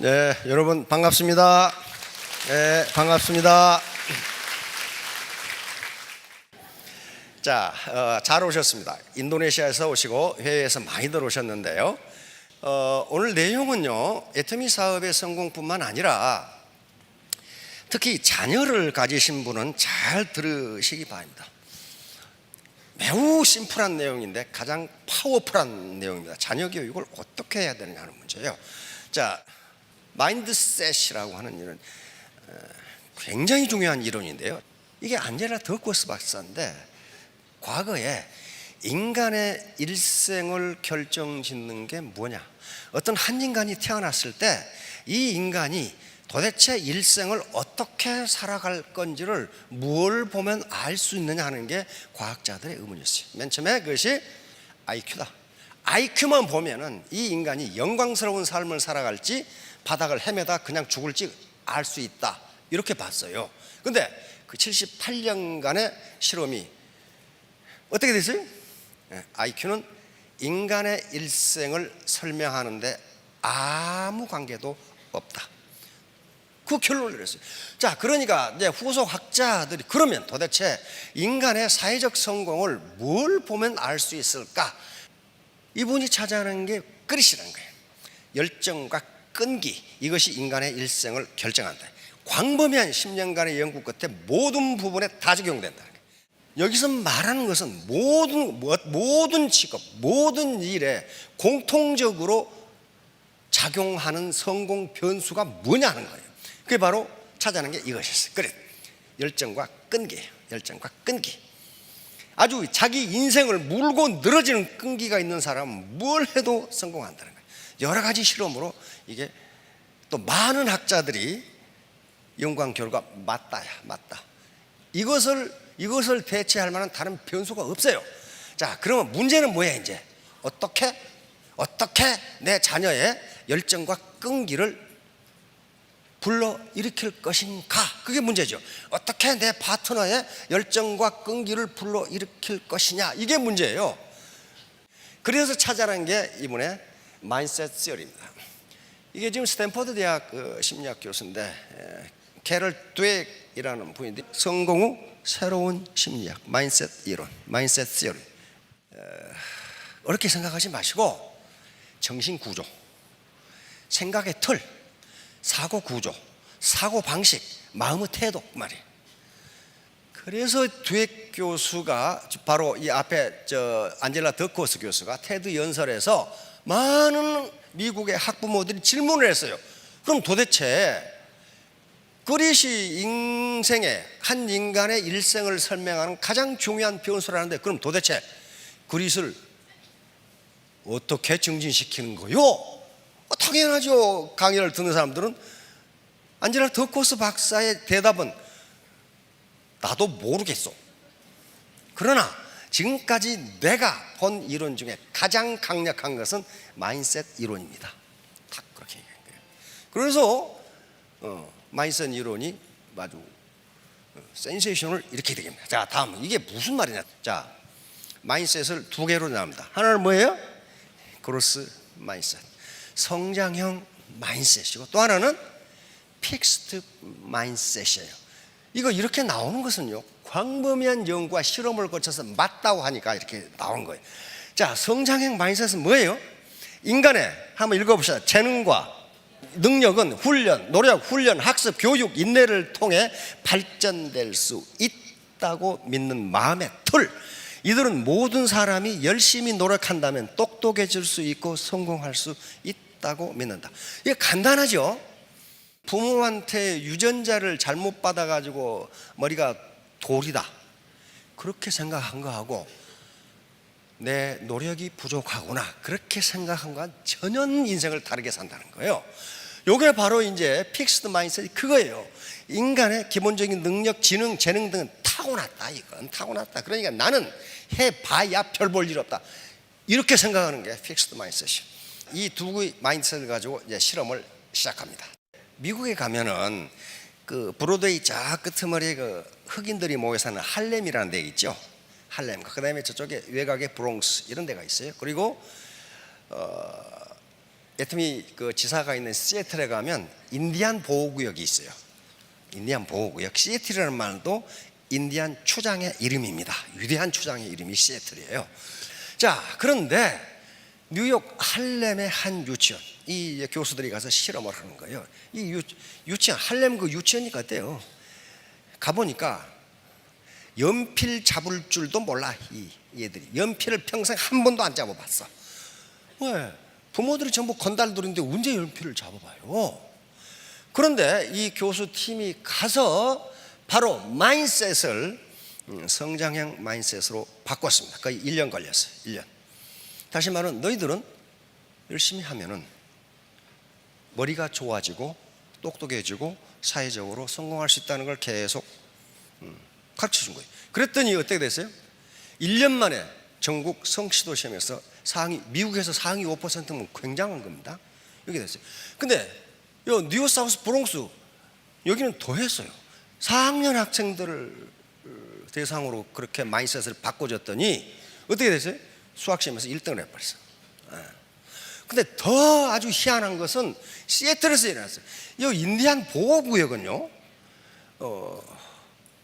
네, 여러분 반갑습니다. 네, 반갑습니다. 자, 어, 잘 오셨습니다. 인도네시아에서 오시고 해외에서 많이들 오셨는데요. 어, 오늘 내용은요, 애터미 사업의 성공뿐만 아니라 특히 자녀를 가지신 분은 잘 들으시기 바랍니다. 매우 심플한 내용인데 가장 파워풀한 내용입니다. 자녀 교육을 어떻게 해야 되느냐 하는 문제예요. 자, 마인드셋이라고 하는 이런 어, 굉장히 중요한 이론인데요. 이게 안젤라 더코스 박사인데 과거에 인간의 일생을 결정짓는 게 뭐냐? 어떤 한 인간이 태어났을 때 이 인간이 도대체 일생을 어떻게 살아갈 건지를 뭘 보면 알 수 있느냐 하는 게 과학자들의 의문이었어요. 맨 처음에 그것이 IQ다. IQ만 보면은 이 인간이 영광스러운 삶을 살아갈지 바닥을 헤매다 그냥 죽을지 알 수 있다. 이렇게 봤어요. 근데 그 78년간의 실험이 어떻게 됐어요? IQ는 인간의 일생을 설명하는데 아무 관계도 없다. 그 결론을 내렸어요. 자, 그러니까 이제 후속 학자들이 그러면 도대체 인간의 사회적 성공을 뭘 보면 알 수 있을까? 이분이 찾아낸 게 그릇이라는 거예요. 열정과 끈기 이것이 인간의 일생을 결정한다. 광범위한 10년간의 연구 끝에 모든 부분에 다 적용된다. 여기서 말하는 것은 모든 뭐, 모든 직업, 모든 일에 공통적으로 작용하는 성공 변수가 뭐냐 하는 거예요. 그게 바로 찾아낸 게 이것이었어요. 그래, 열정과 끈기예요. 열정과 끈기. 아주 자기 인생을 물고 늘어지는 끈기가 있는 사람은 뭘 해도 성공한다는 거예요. 여러 가지 실험으로 이게 또 많은 학자들이 연구한 결과 맞다야, 맞다. 이것을 이것을 대체할 만한 다른 변수가 없어요. 자, 그러면 문제는 뭐야 이제? 어떻게 어떻게 내 자녀의 열정과 끈기를 불러 일으킬 것인가? 그게 문제죠. 어떻게 내 파트너의 열정과 끈기를 불러 일으킬 것이냐? 이게 문제예요. 그래서 찾아낸 게 이번에 마인셋 시어리입니다. 이게 지금 스탠퍼드 대학 그 심리학 교수인데 에, 캐럴 드웨이라는 분인데 성공 후 새로운 심리학 마인셋 이론, 마인셋 시어리. 어렵게 생각하지 마시고 정신 구조, 생각의 틀, 사고 구조, 사고 방식, 마음의 태도 말이에요. 그래서 드웨 교수가 바로 이 앞에 저 안젤라 더코스 교수가 테드 연설에서 많은 미국의 학부모들이 질문을 했어요. 그럼 도대체 그릿이 인생의 한 인간의 일생을 설명하는 가장 중요한 변수라는데 그럼 도대체 그릿을 어떻게 증진시키는 거요? 어, 당연하죠. 강의를 듣는 사람들은 안젤라 더코스 박사의 대답은 나도 모르겠어. 그러나 지금까지 내가 본 이론 중에 가장 강력한 것은 마인셋 이론입니다. 딱 그렇게 얘기한 거예요. 그래서 어, 마인셋 이론이 아주 어, 센세이션을 이렇게 되겠습니다. 자, 다음 이게 무슨 말이냐? 자, 마인셋을 두 개로 나눕니다. 하나는 뭐예요? 그로스 마인셋, 성장형 마인셋이고 또 하나는 픽스트 마인셋이에요. 이거 이렇게 나오는 것은요, 광범위한 연구와 실험을 거쳐서 맞다고 하니까 이렇게 나온 거예요. 자, 성장형 마인셋은 뭐예요? 인간의 한번 읽어봅시다. 재능과 능력은 훈련, 노력, 훈련, 학습, 교육, 인내를 통해 발전될 수 있다고 믿는 마음의 틀. 이들은 모든 사람이 열심히 노력한다면 똑똑해질 수 있고 성공할 수 있다고 믿는다. 이게 간단하죠? 부모한테 유전자를 잘못 받아가지고 머리가 돌이다. 그렇게 생각한 거하고 내 노력이 부족하구나. 그렇게 생각한 거와 전혀 인생을 다르게 산다는 거예요. 요게 바로 이제 픽스드 마인셋이 그거예요. 인간의 기본적인 능력, 지능, 재능 등은 타고났다. 이건 타고났다. 그러니까 나는 해봐야 별 볼 일 없다. 이렇게 생각하는 게 픽스드 마인셋이에요. 이두 마인셋을 가지고 이제 실험을 시작합니다. 미국에 가면은 그 브로드웨이 저 끝머리에 그 흑인들이 모여 사는 할렘이라는 데 있죠. 할렘. 그 다음에 저쪽에 외곽에 브롱스 이런 데가 있어요. 그리고 어, 애터미 그 지사가 있는 시애틀에 가면 인디안 보호구역이 있어요. 인디안 보호구역. 시애틀이라는 말도 인디안 추장의 이름입니다. 위대한 추장의 이름이 시애틀이에요. 자, 그런데 뉴욕 할렘의 한 유치원 이 교수들이 가서 실험을 하는 거예요. 이 유, 유치원 할렘 그 유치원이니까 어때요? 가보니까 연필 잡을 줄도 몰라 이 얘들이 연필을 평생 한 번도 안 잡아봤어. 왜? 부모들이 전부 건달들인데 언제 연필을 잡아봐요? 그런데 이 교수 팀이 가서 바로 마인셋을 음, 성장형 마인셋으로 바꿨습니다. 거의 1년 걸렸어요. 1년. 다시 말하면 너희들은 열심히 하면은 머리가 좋아지고 똑똑해지고 사회적으로 성공할 수 있다는 걸 계속 음, 가르쳐 준 거예요. 그랬더니 어떻게 됐어요? 1년 만에 전국 성취도 시험에서 상위 미국에서 상위 5%면 굉장한 겁니다. 이렇게 됐어요. 근데 요 뉴 사우스 브롱스 여기는 더 했어요. 4학년 학생들을 어, 대상으로 그렇게 마인셋을 바꿔줬더니 어떻게 됐어요? 수학 시험에서 1등을 해버렸어. 예. 근데 더 아주 희한한 것은 시애틀에서 일어났어요. 이 인디안 보호구역은요, 어,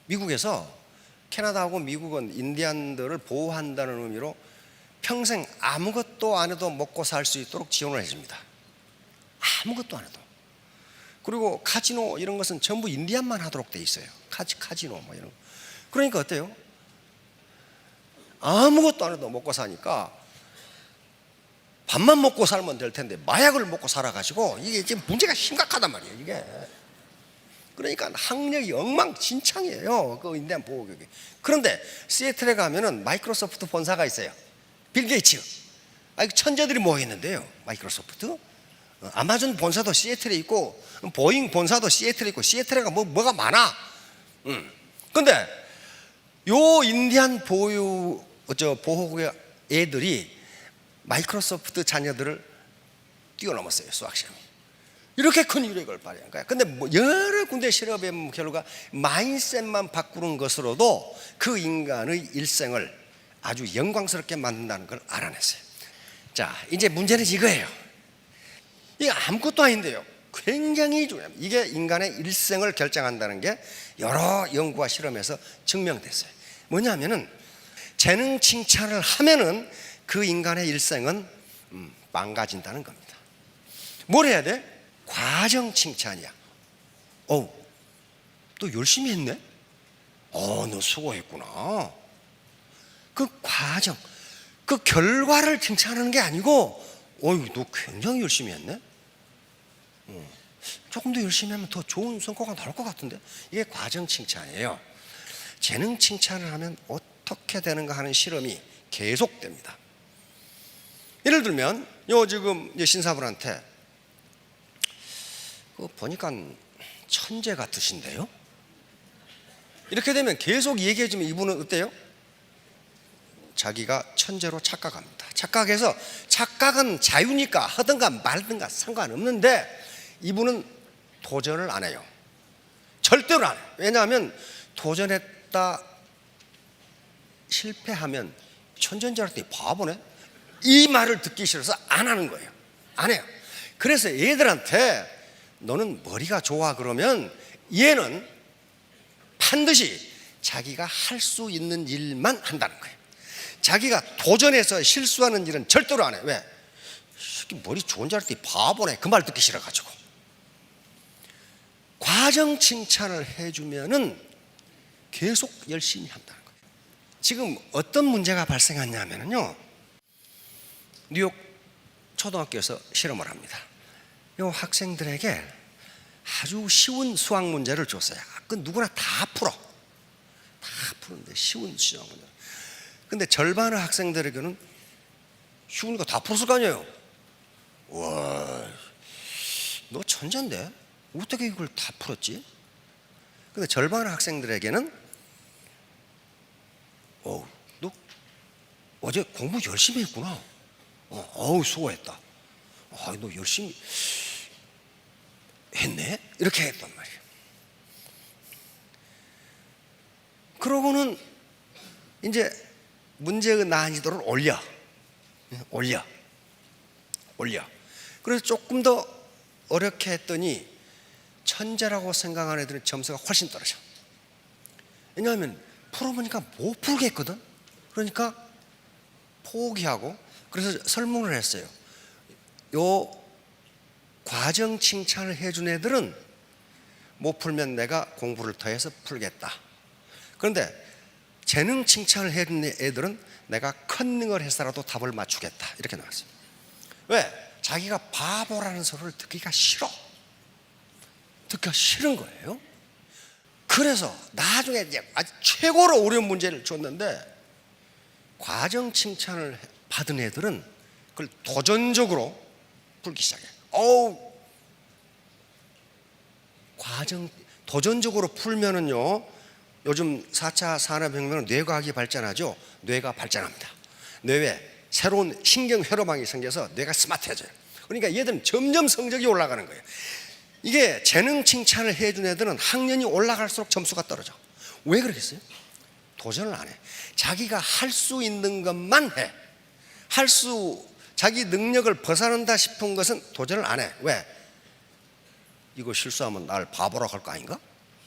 미국에서 캐나다하고 미국은 인디안들을 보호한다는 의미로 평생 아무것도 안 해도 먹고 살 수 있도록 지원을 해줍니다. 아무것도 안 해도. 그리고 카지노 이런 것은 전부 인디안만 하도록 돼 있어요. 카지, 카지노 뭐 이런 거. 그러니까 어때요? 아무것도 안 해도 먹고 사니까 밥만 먹고 살면 될 텐데 마약을 먹고 살아가지고 이게 지금 문제가 심각하단 말이에요. 이게. 그러니까 학력이 엉망진창이에요. 그 인디안 보호국이. 그런데 시애틀에 가면은 마이크로소프트 본사가 있어요. 빌 게이츠. 아, 천재들이 모여 있는데요. 마이크로소프트. 어, 아마존 본사도 시애틀에 있고 보잉 본사도 시애틀에 있고 시애틀에가 뭐 뭐가 많아. 음. 근데 요 인디안 보유 저 보호국의 애들이 마이크로소프트 자녀들을 뛰어넘었어요 수학 시험에. 이렇게 큰 유력을 발휘한 거야. 근데 뭐 여러 군데 실험의 결과 마인셋만 바꾸는 것으로도 그 인간의 일생을 아주 영광스럽게 만든다는 걸 알아냈어요. 자, 이제 문제는 이거예요. 이게 아무것도 아닌데요. 굉장히 중요합니다. 이게 인간의 일생을 결정한다는 게 여러 연구와 실험에서 증명됐어요. 뭐냐면은 재능 칭찬을 하면은 그 인간의 일생은 음, 망가진다는 겁니다. 뭘 해야 돼? 과정 칭찬이야. 어, 또 열심히 했네? 어, 너 수고했구나. 그 과정, 그 결과를 칭찬하는 게 아니고, 어유, 너 굉장히 열심히 했네? 어, 조금 더 열심히 하면 더 좋은 성과가 나올 것 같은데? 이게 과정 칭찬이에요. 재능 칭찬을 하면 어떻게 되는가 하는 실험이 계속됩니다. 예를 들면, 요 지금 신사분한테 그 보니까 천재 같으신데요? 이렇게 되면 계속 얘기해 주면 이분은 어때요? 자기가 천재로 착각합니다. 착각해서 착각은 자유니까 하든가 말든가 상관없는데 이분은 도전을 안 해요. 절대로 안 해요. 왜냐하면 도전했다 실패하면 천재인 줄 알았더니 바보네? 이 말을 듣기 싫어서 안 하는 거예요. 안 해요. 그래서 얘들한테 너는 머리가 좋아 그러면 얘는 반드시 자기가 할 수 있는 일만 한다는 거예요. 자기가 도전해서 실수하는 일은 절대로 안 해. 왜? 머리 좋은 줄 알았더니 바보네. 그 말 듣기 싫어가지고. 과정 칭찬을 해주면은 계속 열심히 한다는 거예요. 지금 어떤 문제가 발생했냐면요. 뉴욕 초등학교에서 실험을 합니다. 요 학생들에게 아주 쉬운 수학 문제를 줬어요. 그 누구나 다 풀어. 다 푸는데 쉬운 수학 문제. 근데 절반의 학생들에게는 쉬운 거 다 풀었을 거 아니에요. 와, 너 천재인데 어떻게 이걸 다 풀었지? 근데 절반의 학생들에게는 어, 너 어제 공부 열심히 했구나. 어, 어우 수고했다. 아, 너 열심히 했네? 이렇게 했단 말이에요. 그러고는 이제 문제의 난이도를 올려. 올려. 올려. 그래서 조금 더 어렵게 했더니 천재라고 생각하는 애들은 점수가 훨씬 떨어져. 왜냐하면 풀어보니까 못 풀겠거든. 그러니까 포기하고 그래서 설문을 했어요. 요 과정 칭찬을 해준 애들은 못 풀면 내가 공부를 더해서 풀겠다. 그런데 재능 칭찬을 해준 애들은 내가 컨닝을 해서라도 답을 맞추겠다. 이렇게 나왔어요. 왜? 자기가 바보라는 소리를 듣기가 싫어. 듣기가 싫은 거예요. 그래서 나중에 이제 아주 최고로 어려운 문제를 줬는데 과정 칭찬을 받은 애들은 그걸 도전적으로 풀기 시작해. 어우, 과정 도전적으로 풀면은요. 요즘 4차 산업혁명은 뇌과학이 발전하죠. 뇌가 발전합니다. 뇌에 새로운 신경 회로망이 생겨서 뇌가 스마트해져요. 그러니까 얘들은 점점 성적이 올라가는 거예요. 이게 재능 칭찬을 해준 애들은 학년이 올라갈수록 점수가 떨어져. 왜 그러겠어요? 도전을 안 해. 자기가 할 수 있는 것만 해. 할 수, 자기 능력을 벗어난다 싶은 것은 도전을 안 해. 왜? 이거 실수하면 날 바보라고 할 거 아닌가?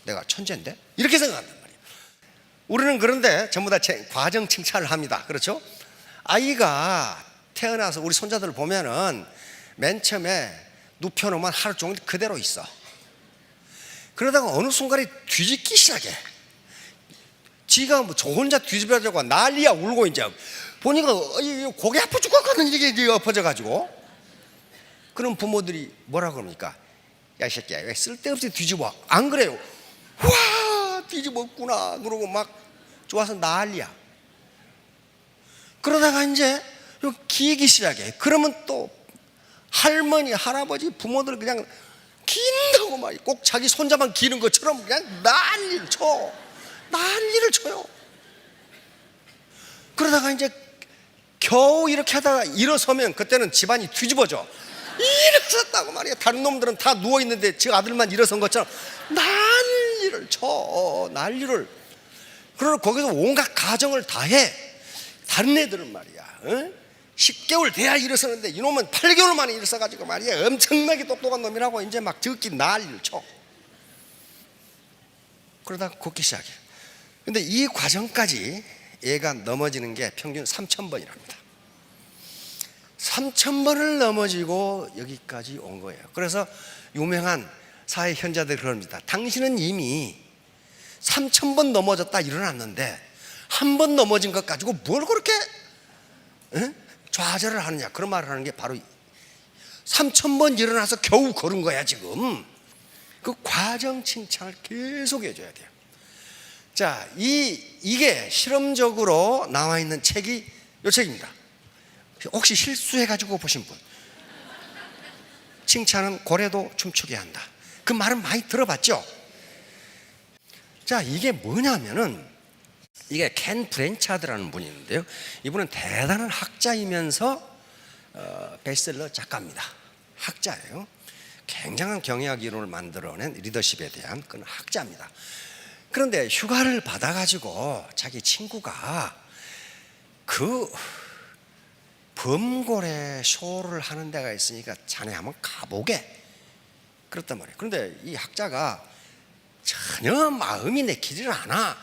내가 천재인데? 이렇게 생각한단 말이에요. 우리는 그런데 전부 다 제- 과정 칭찬을 합니다. 그렇죠? 아이가 태어나서 우리 손자들을 보면은 맨 처음에 눕혀놓으면 하루 종일 그대로 있어. 그러다가 어느 순간에 뒤집기 시작해. 지가 뭐 저 혼자 뒤집어져고 난리야 울고 이제 보니까 어, 이 고개 아파 죽겠거든 이게 엎어져가지고. 그럼 부모들이 뭐라 그럽니까? 야, 이 새끼야, 왜 쓸데없이 뒤집어? 안 그래요? 와, 뒤집었구나. 그러고 막 좋아서 난리야. 그러다가 이제 요 기기 시작해. 그러면 또 할머니, 할아버지, 부모들 그냥 긴다고 말이 꼭 자기 손자만 기는 것처럼 그냥 난리를 쳐. 난리를 쳐요. 그러다가 이제 겨우 이렇게 하다가 일어서면 그때는 집안이 뒤집어져. 일어섰다고 말이야. 다른 놈들은 다 누워 있는데 지 아들만 일어선 것처럼 난리를 쳐. 난리를. 그러고 거기서 온갖 가정을 다 해. 다른 애들은 말이야. 어? 10개월 돼야 일어서는데 이놈은 8개월 만에 일어서가지고 말이야. 엄청나게 똑똑한 놈이라고 이제 막 듣기 난리를 쳐. 그러다가 걷기 시작해. 근데 이 과정까지 얘가 넘어지는 게 평균 3,000번이랍니다. 3,000번을 넘어지고 여기까지 온 거예요. 그래서 유명한 사회 현자들이 그럽니다. 당신은 이미 3,000번 넘어졌다 일어났는데 한 번 넘어진 것 가지고 뭘 그렇게 에? 좌절을 하느냐 그런 말을 하는 게 바로 3,000번 일어나서 겨우 걸은 거야 지금 그 과정 칭찬을 계속 해줘야 돼요 자, 이, 이게 실험적으로 나와 있는 책이 이 책입니다 혹시 실수해가지고 보신 분 칭찬은 고래도 춤추게 한다 그 말은 많이 들어봤죠 자 이게 뭐냐면은 이게 켄 브랜차드라는 분이 있는데요. 이분은 대단한 학자이면서 어, 베스트셀러 작가입니다. 학자예요. 굉장한 경영학 이론을 만들어낸 리더십에 대한 그런 학자입니다. 그런데 휴가를 받아가지고 자기 친구가 그 범고래 쇼를 하는 데가 있으니까 자네 한번 가보게 그랬단 말이에요. 그런데 이 학자가 전혀 마음이 내키지를 않아.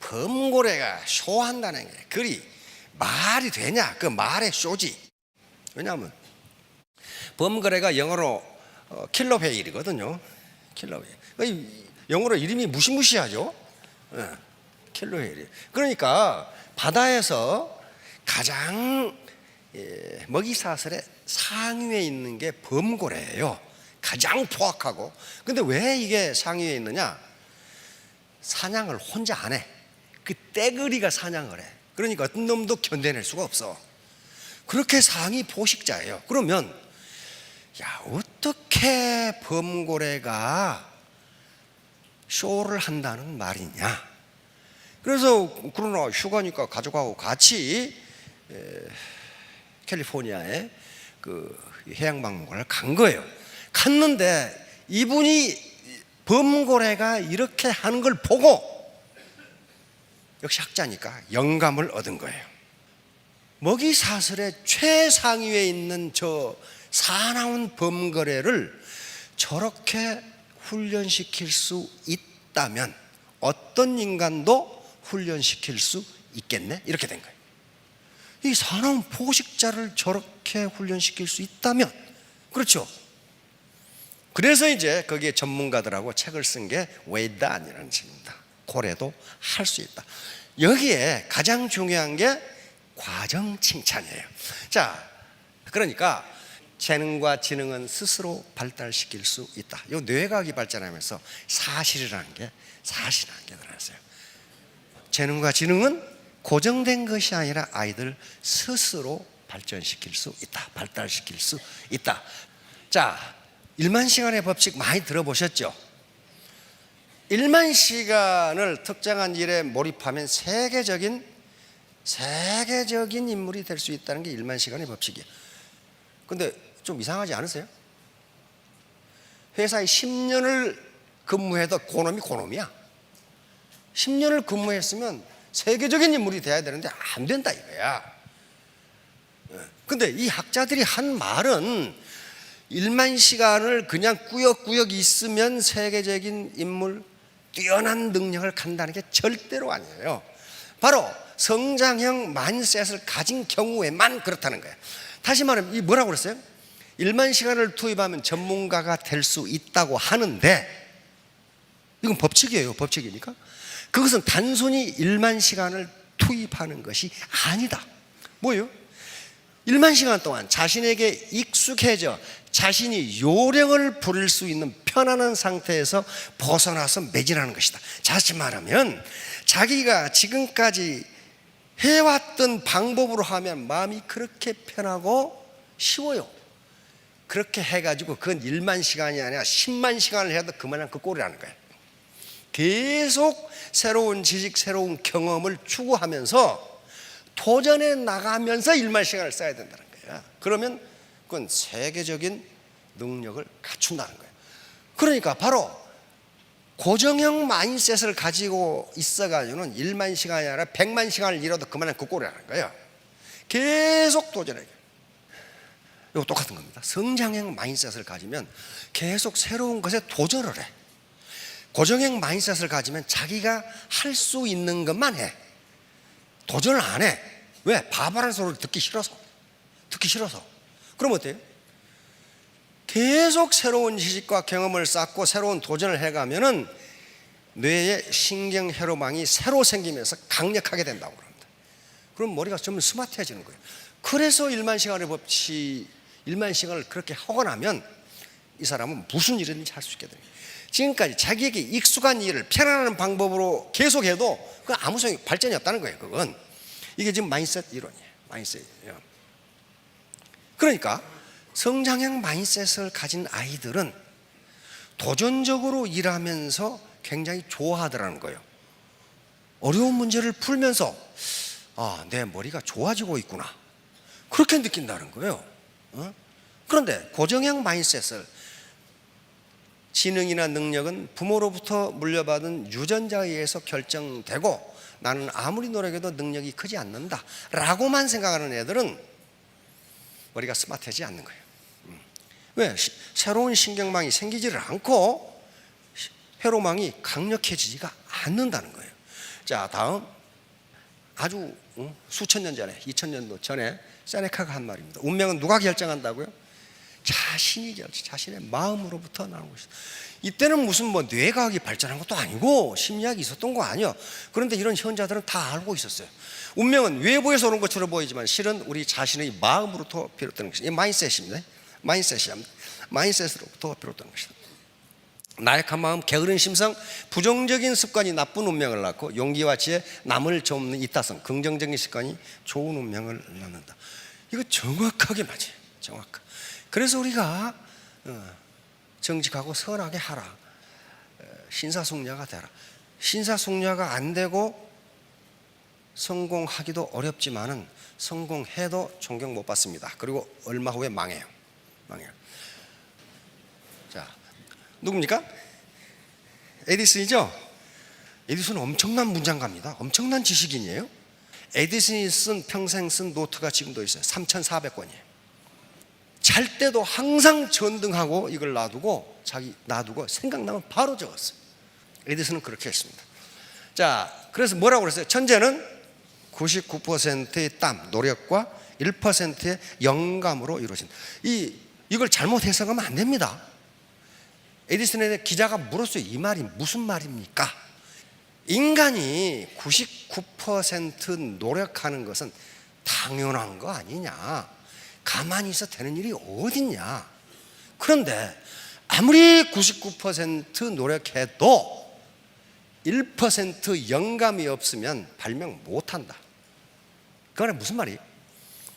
범고래가 쇼한다는 게 그리 말이 되냐? 그 말의 쇼지. 왜냐하면 범고래가 영어로 어, 킬러 베일이거든요. 킬러 베일. 영어로 이름이 무시무시하죠. 예, 킬러 베일. 그러니까 바다에서 가장 예, 먹이 사슬의 상위에 있는 게 범고래예요. 가장 포악하고. 근데 왜 이게 상위에 있느냐? 사냥을 혼자 안 해. 그 떼거리가 사냥을 해. 그러니까 어떤 놈도 견뎌낼 수가 없어. 그렇게 상위 포식자예요. 그러면 야 어떻게 범고래가 쇼를 한다는 말이냐? 그래서 그러나 휴가니까 가족하고 같이 에, 캘리포니아에 그 해양박물관을 간 거예요. 갔는데 이분이 범고래가 이렇게 하는 걸 보고 역시 학자니까 영감을 얻은 거예요. 먹이 사슬의 최상위에 있는 저 사나운 범거래를 저렇게 훈련시킬 수 있다면 어떤 인간도 훈련시킬 수 있겠네? 이렇게 된 거예요. 이 사나운 포식자를 저렇게 훈련시킬 수 있다면 그렇죠. 그래서 이제 거기에 전문가들하고 책을 쓴 게 웨이단이라는 책입니다. 고래도 할 수 있다. 여기에 가장 중요한 게 과정 칭찬이에요. 자, 그러니까 재능과 지능은 스스로 발달시킬 수 있다. 이 뇌과학이 발전하면서 사실이라는 게 사실이라는 게 들어왔어요. 재능과 지능은 고정된 것이 아니라 아이들 스스로 발전시킬 수 있다. 발달시킬 수 있다. 자, 1만 시간의 법칙 많이 들어보셨죠? 1만 시간을 특정한 일에 몰입하면 세계적인 세계적인 인물이 될 수 있다는 게 1만 시간의 법칙이에요. 근데 좀 이상하지 않으세요? 회사에 10년을 근무해도 고놈이 고놈이야. 10년을 근무했으면 세계적인 인물이 돼야 되는데 안 된다 이거야. 예. 근데 이 학자들이 한 말은 1만 시간을 그냥 꾸역꾸역 있으면 세계적인 인물, 뛰어난 능력을 간다는 게 절대로 아니에요. 바로 성장형 만셋을 가진 경우에만 그렇다는 거예요. 다시 말하면 이 뭐라고 그랬어요? 1만 시간을 투입하면 전문가가 될 수 있다고 하는데 이건 법칙이에요. 법칙이니까. 그것은 단순히 1만 시간을 투입하는 것이 아니다. 뭐예요? 1만 시간 동안 자신에게 익숙해져 자신이 요령을 부릴 수 있는 편안한 상태에서 벗어나서 매진하는 것이다. 다시 말하면 자기가 지금까지 해왔던 방법으로 하면 마음이 그렇게 편하고 쉬워요. 그렇게 해가지고 그건 1만 시간이 아니라 10만 시간을 해도 그만한 그 꼴이라는 거예요. 계속 새로운 지식, 새로운 경험을 추구하면서 도전해 나가면서 1만 시간을 써야 된다는 거예요. 그러면 그건 세계적인 능력을 갖춘다는 거예요. 그러니까 바로 고정형 마인셋을 가지고 있어가지고는 1만 시간이 아니라 100만 시간을 잃어도 그만한 그 꼴이라는 거예요. 계속 도전해요. 이거 똑같은 겁니다. 성장형 마인셋을 가지면 계속 새로운 것에 도전을 해. 고정형 마인셋을 가지면 자기가 할 수 있는 것만 해. 도전을 안 해. 왜? 바바란 소리를 듣기 싫어서. 듣기 싫어서. 그럼 어때요? 계속 새로운 지식과 경험을 쌓고 새로운 도전을 해가면은 뇌의 신경 회로망이 새로 생기면서 강력하게 된다고 그럽니다. 그럼 머리가 좀 스마트해지는 거예요. 그래서 1만 시간의 법칙, 1만 시간을 그렇게 하고 나면 이 사람은 무슨 일이든지 할 수 있게 돼요. 지금까지 자기에게 익숙한 일을 편안한 방법으로 계속해도 그 아무 소용 발전이 없다는 거예요. 그건 이게 지금 마인셋 이론이에요. 마인셋이에요. 그러니까 성장형 마인셋을 가진 아이들은 도전적으로 일하면서 굉장히 좋아하더라는 거예요. 어려운 문제를 풀면서 아, 내 머리가 좋아지고 있구나. 그렇게 느낀다는 거예요. 어? 그런데 고정형 마인셋을 지능이나 능력은 부모로부터 물려받은 유전자에 의해서 결정되고 나는 아무리 노력해도 능력이 크지 않는다 라고만 생각하는 애들은 머리가 스마트하지 않는 거예요 음. 왜? 시, 새로운 신경망이 생기지를 않고 회로망이 강력해지지가 않는다는 거예요 자 다음 아주 어, 수천 년 전에 2000년도 전에 세네카가 한 말입니다 운명은 누가 결정한다고요? 자신이 결정, 자신의 마음으로부터 나온 것이다. 이때는 무슨 뭐 뇌과학이 발전한 것도 아니고 심리학이 있었던 거 아니야. 그런데 이런 현자들은 다 알고 있었어요. 운명은 외부에서 오는 것처럼 보이지만 실은 우리 자신의 마음으로부터 비롯되는 것이다. 이 마인셋입니다. 마인셋이야. 마인셋으로부터 비롯되는 것이다. 나약한 마음, 게으른 심성, 부정적인 습관이 나쁜 운명을 낳고 용기와 지혜, 남을 돕는 이타성, 긍정적인 습관이 좋은 운명을 낳는다. 이거 정확하게 맞아요. 정확. 그래서 우리가 어, 정직하고 선하게 하라. 어, 신사숙녀가 되라. 신사숙녀가 안 되고 성공하기도 어렵지만은 성공해도 존경 못 받습니다. 그리고 얼마 후에 망해요. 망해요. 자, 누굽니까? 에디슨이죠? 에디슨은 엄청난 문장가입니다. 엄청난 지식인이에요. 에디슨이 쓴 평생 쓴 노트가 지금도 있어요. 3,400권이에요. 잘 때도 항상 전등하고 이걸 놔두고 자기 놔두고 생각나면 바로 적었어요. 에디슨은 그렇게 했습니다. 자, 그래서 뭐라고 그랬어요? 천재는 99%의 땀, 노력과 1%의 영감으로 이루어진다. 이 이걸 잘못 해석하면 안 됩니다. 에디슨에 대해 기자가 물었어요. 이 말이 무슨 말입니까? 인간이 99% 노력하는 것은 당연한 거 아니냐? 가만히 있어 되는 일이 어딨냐? 그런데 아무리 99% 노력해도 1% 영감이 없으면 발명 못 한다. 그거는 무슨 말이?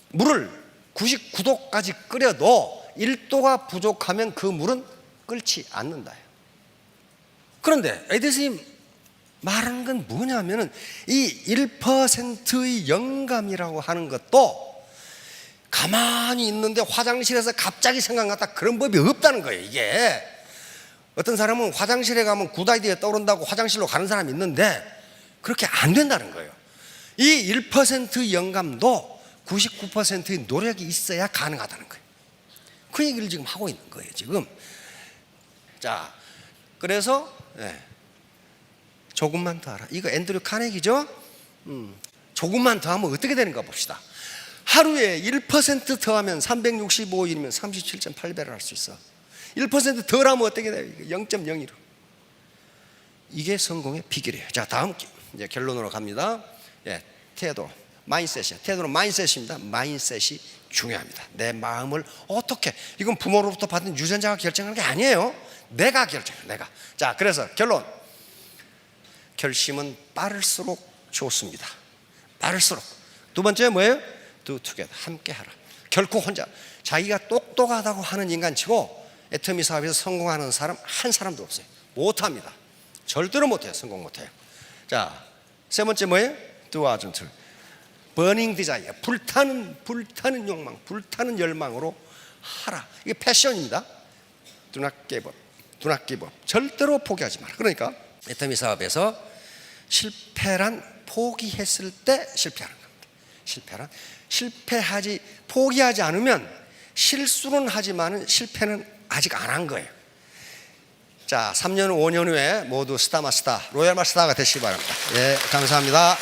물을 99도까지 끓여도 1도가 부족하면 그 물은 끓지 않는다. 그런데 에디슨이 말하는 건 뭐냐면은 이 1%의 영감이라고 하는 것도 가만히 있는데 화장실에서 갑자기 생각났다 그런 법이 없다는 거예요, 이게. 어떤 사람은 화장실에 가면 굿 아이디어 떠오른다고 화장실로 가는 사람이 있는데 그렇게 안 된다는 거예요. 이 1%의 영감도 99%의 노력이 있어야 가능하다는 거예요. 그 얘기를 지금 하고 있는 거예요, 지금. 자, 그래서 네. 조금만 더 하라. 이거 앤드류 카네기죠? 음, 조금만 더 하면 어떻게 되는가 봅시다. 하루에 1% 더하면 365일이면 37.8배를 할 수 있어. 1% 덜하면 어떻게 돼요? 0.01로. 이게 성공의 비결이에요. 자, 다음 이제 결론으로 갑니다. 예, 태도, 마인셋이야. 태도는 마인셋입니다. 마인셋이 중요합니다. 내 마음을 어떻게? 이건 부모로부터 받은 유전자가 결정하는 게 아니에요. 내가 결정해. 내가. 자, 그래서 결론. 결심은 빠를수록 좋습니다. 빠를수록. 두 번째 뭐예요? Do together. 함께 하라. 결코 혼자. 자기가 똑똑하다고 하는 인간치고 애터미 사업에서 성공하는 사람 한 사람도 없어요. 못합니다. 절대로 못해요. 성공 못해요. 자, 세 번째 뭐예요? Do urgent. burning desire. 불타는 불타는 욕망, 불타는 열망으로 하라. 이게 패션입니다. Do not give up. Do not give up. 절대로 포기하지 마라. 그러니까 애터미 사업에서 실패란 포기했을 때 실패하는. 실패란 실패하지 포기하지 않으면 실수는 하지만은 실패는 아직 안 한 거예요. 자, 3년 5년 후에 모두 스타 마스터, 로얄 마스터가 되시기 바랍니다. 예, 감사합니다.